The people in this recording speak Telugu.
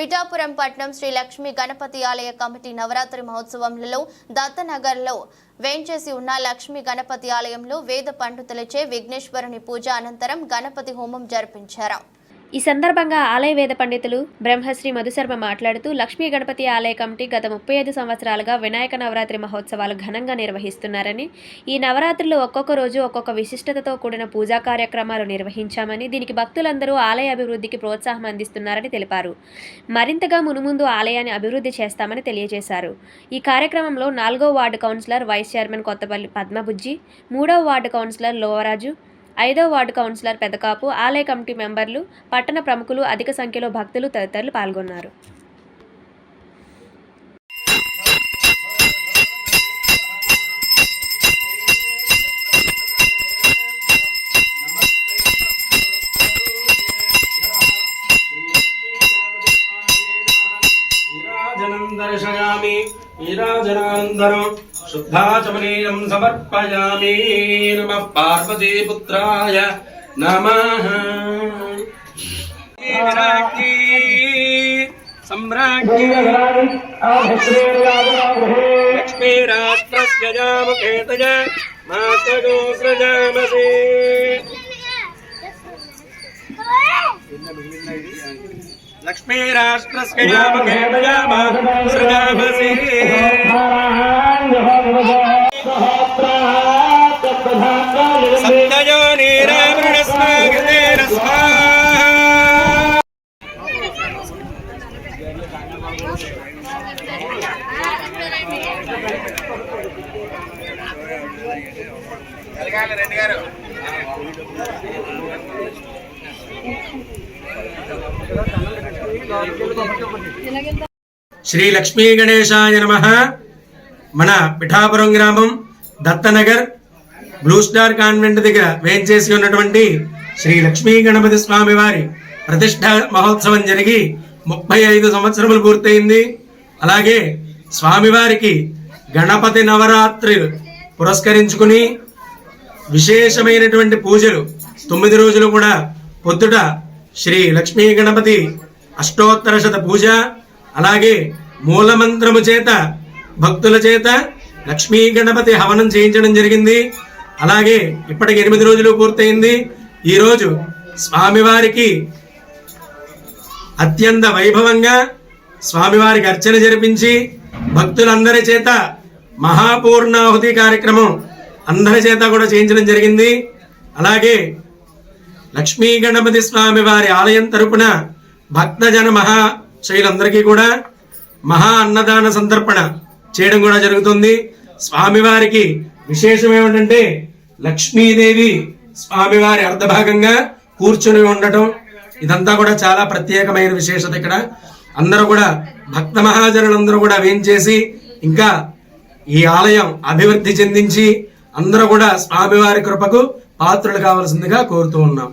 పిఠాపురం పట్నం శ్రీ లక్ష్మీ గణపతి ఆలయ కమిటీ నవరాత్రి మహోత్సవంలో దత్తనగర్లో వేంచేసి ఉన్న లక్ష్మీ గణపతి ఆలయంలో వేద పండితులచే విఘ్నేశ్వరుని పూజ అనంతరం గణపతి హోమం జరిపించారు. ఈ సందర్భంగా ఆలయ వేద పండితులు బ్రహ్మశ్రీ మధుశర్మ మాట్లాడుతూ లక్ష్మీ గణపతి ఆలయ కమిటీ గత ముప్పై ఐదు సంవత్సరాలుగా వినాయక నవరాత్రి మహోత్సవాలు ఘనంగా నిర్వహిస్తున్నారని ఈ నవరాత్రులు ఒక్కొక్క రోజు ఒక్కొక్క విశిష్టతతో కూడిన పూజా కార్యక్రమాలు నిర్వహించామని దీనికి భక్తులందరూ ఆలయ అభివృద్ధికి ప్రోత్సాహం అందిస్తున్నారని తెలిపారు. మరింతగా మునుముందు ఆలయాన్ని అభివృద్ధి చేస్తామని తెలియజేశారు. ఈ కార్యక్రమంలో నాలుగో ward councillor vice chairman Kothapalli Padmabujji మూడవ వార్డు కౌన్సిలర్ లోవరాజు ఐదో వార్డు కౌన్సిలర్ పెదకాపు ఆలయ కమిటీ మెంబర్లు పట్టణ ప్రముఖులు అధిక సంఖ్యలో భక్తులు తదితరులు పాల్గొన్నారు. దర్శయామి शुद्धाचमनीयम् समर्पयामि नमः पार्वतीपुत्राय नमः। सम्राज्ञी लक्ष्मीरात्रस्य जामकेतय मातगो सृजामसे लक्ष्मीराष्ट्रस्य जामकेतय मा सृजामसे శ్రీ లక్ష్మీ గణేశాయ నమ. మన పిఠాపురం గ్రామం దత్తనగర్ బ్లూ స్టార్ కాన్వెంట్ దగ్గర వేంచేసి ఉన్నటువంటి శ్రీ లక్ష్మీ గణపతి స్వామి వారి ప్రతిష్ట మహోత్సవం జరిగి ముప్పై ఐదు సంవత్సరములు పూర్తయింది. అలాగే స్వామివారికి గణపతి నవరాత్రి పురస్కరించుకుని విశేషమైనటువంటి పూజలు తొమ్మిది రోజులు కూడా పొద్దుట శ్రీ లక్ష్మీ గణపతి అష్టోత్తర శత పూజ అలాగే మూలమంత్రము చేత భక్తుల చేత లక్ష్మీ గణపతి హవనం చేయించడం జరిగింది. అలాగే ఇప్పటికి ఎనిమిది రోజులు పూర్తయింది. ఈరోజు స్వామివారికి అత్యంత వైభవంగా స్వామివారికి అర్చన జరిపించి భక్తులందరి చేత మహాపూర్ణాహుతి కార్యక్రమం అందరి చేత కూడా చేయించడం జరిగింది. అలాగే లక్ష్మీ గణపతి స్వామి వారి ఆలయం తరపున భక్తజన మహా శైలందరికీ కూడా మహా అన్నదాన సంతర్పణ చేయడం కూడా జరుగుతుంది. స్వామివారికి విశేషం ఏమిటంటే లక్ష్మీదేవి స్వామివారి అర్ధభాగంగా కూర్చుని ఉండటం ఇదంతా కూడా చాలా ప్రత్యేకమైన విశేషత ఇక్కడ. అందరూ కూడా భక్త మహాజనులందరూ కూడా వేయించేసి ఇంకా ఈ ఆలయం అభివృద్ధి చెందించి అందరూ కూడా స్వామివారి కృపకు పాత్రలు కావాల్సిందిగా కోరుతూ ఉన్నాం.